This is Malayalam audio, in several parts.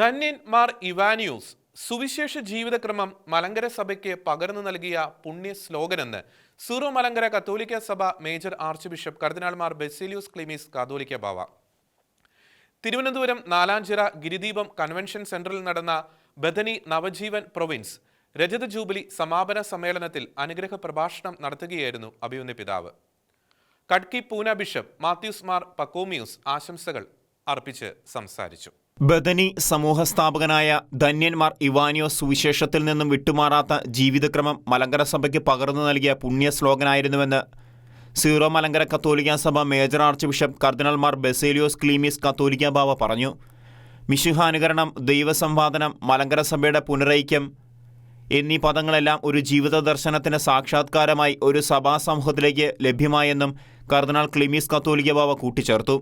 ധന്യൻ മാർ ഇവാനിയൂസ് സുവിശേഷ ജീവിതക്രമം മലങ്കര സഭയ്ക്ക് പകർന്നു നൽകിയ പുണ്യ സ്ലോഗനെന്ന് സൂറോ മലങ്കര കത്തോലിക്ക സഭ major archbishop cardinal Mar Baselios Cleemis കാതോലിക്ക ബാവ. തിരുവനന്തപുരം നാലാഞ്ചിറ ഗിരിദീപം കൺവെൻഷൻ സെന്ററിൽ നടന്ന ബദനി നവജീവൻ പ്രൊവിൻസ് രജത ജൂബിലി സമാപന സമ്മേളനത്തിൽ അനുഗ്രഹ പ്രഭാഷണം നടത്തുകയായിരുന്നു അഭിയുന്ന പിതാവ്. കട്കി പൂന ബിഷപ്പ് മാത്യൂസ് മാർ പക്കോമിയൂസ് ആശംസകൾ അർപ്പിച്ച് സംസാരിച്ചു. ബദനി സമൂഹ സ്ഥാപകനായ ധന്യന്മാർ ഇവാനിയോ സുവിശേഷത്തിൽ നിന്നും വിട്ടുമാറാത്ത ജീവിതക്രമം മലങ്കര സഭയ്ക്ക് പകർന്നു നൽകിയ പുണ്യ ശ്ലോകനായിരുന്നുവെന്ന് സീറോ മലങ്കര കത്തോലിക്ക സഭ മേജർ ആർച്ച് ബിഷപ്പ് കർദിനൽമാർ ബെസേലിയോസ് ക്ലീമീസ് കത്തോലിക്ക ബാവ പറഞ്ഞു. മിശുഹാനുകരണം ദൈവസംവാദനം മലങ്കര സഭയുടെ പുനരൈക്യം എന്നീ പദങ്ങളെല്ലാം ഒരു ജീവിത ദർശനത്തിന് സാക്ഷാത്കാരമായി ഒരു സഭാസമൂഹത്തിലേക്ക് ലഭ്യമായെന്നും കർദിനാൾ ക്ലിമീസ് കത്തോലിക്ക ബാവ കൂട്ടിച്ചേർത്തു.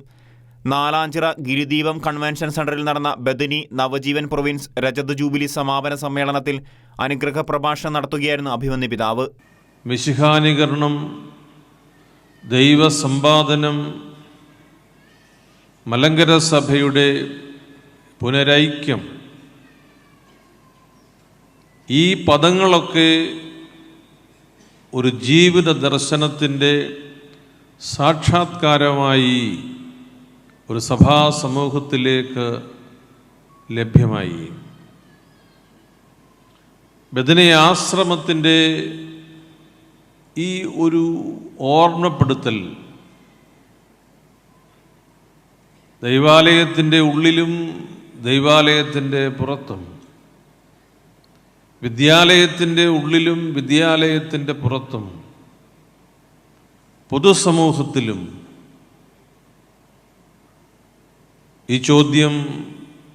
നാലാഞ്ചിറ ഗിരിദീപം കൺവെൻഷൻ സെന്ററിൽ നടന്ന ബദനി നവജീവൻ പ്രൊവിൻസ് രജത ജൂബിലി സമാപന സമ്മേളനത്തിൽ അനുഗ്രഹ പ്രഭാഷണം നടത്തുകയായിരുന്നു അഭിമന്യ പിതാവ്. മിശിഹാനികരണം ദൈവസമ്പാദനം മലങ്കര സഭയുടെ പുനരൈക്യം ഈ പദങ്ങളൊക്കെ ഒരു ജീവിത ദർശനത്തിന്റെ സാക്ഷാത്കാരമായി ഒരു സഭാ സമൂഹത്തിലേക്ക് ലഭ്യമായി. ബദനയാശ്രമത്തിന്റെ ഈ ഒരു ഓർമ്മപ്പെടുത്തൽ ദൈവാലയത്തിന്റെ ഉള്ളിലും ദൈവാലയത്തിന്റെ പുറത്തും വിദ്യാലയത്തിന്റെ ഉള്ളിലും വിദ്യാലയത്തിന്റെ പുറത്തും പൊതുസമൂഹത്തിലും ഈ ചോദ്യം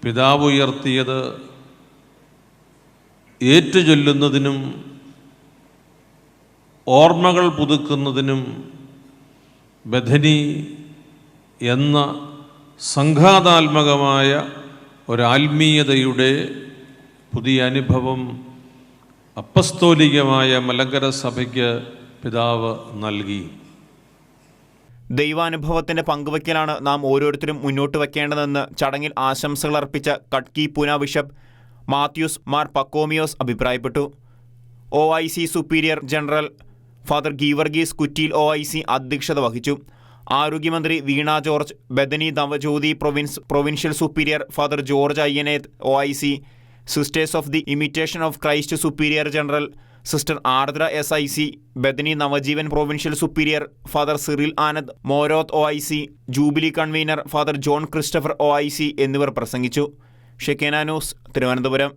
പിതാവ് ഉയർത്തിയത് ഏറ്റുചൊല്ലുന്നതിനും ഓർമ്മകൾ പുതുക്കുന്നതിനും ബഥനി എന്ന സംഘാതാത്മകമായ ഒരാത്മീയതയുടെ പുതിയ അനുഭവം അപ്പസ്തോലികമായ മലങ്കര സഭയ്ക്ക് പിതാവ് നൽകി. ദൈവാനുഭവത്തിന്റെ പങ്കുവയ്ക്കലാണ് നാം ഓരോരുത്തരും മുന്നോട്ട് വയ്ക്കേണ്ടതെന്ന് ചടങ്ങിൽ ആശംസകൾ അർപ്പിച്ച കട്കി പൂന ബിഷപ്പ് മാത്യൂസ് മാർ പക്കോമിയോസ് അഭിപ്രായപ്പെട്ടു. O I C superior general father Geevarghese Kuttiyil O I C അധ്യക്ഷത വഹിച്ചു. ആരോഗ്യമന്ത്രി Veena George Bethany Navajyothi province provincial superior father George Ayyanethu O I C sisters of the imitation of Christ superior general sister Ardra S I C Bethany Navajeevan provincial superior father Cyril Anand Moroth O I C jubilee convener father John Christopher O I C എന്നിവർ പ്രസംഗിച്ചു. ഷെക്കേന ന്യൂസ് തിരുവനന്തപുരം.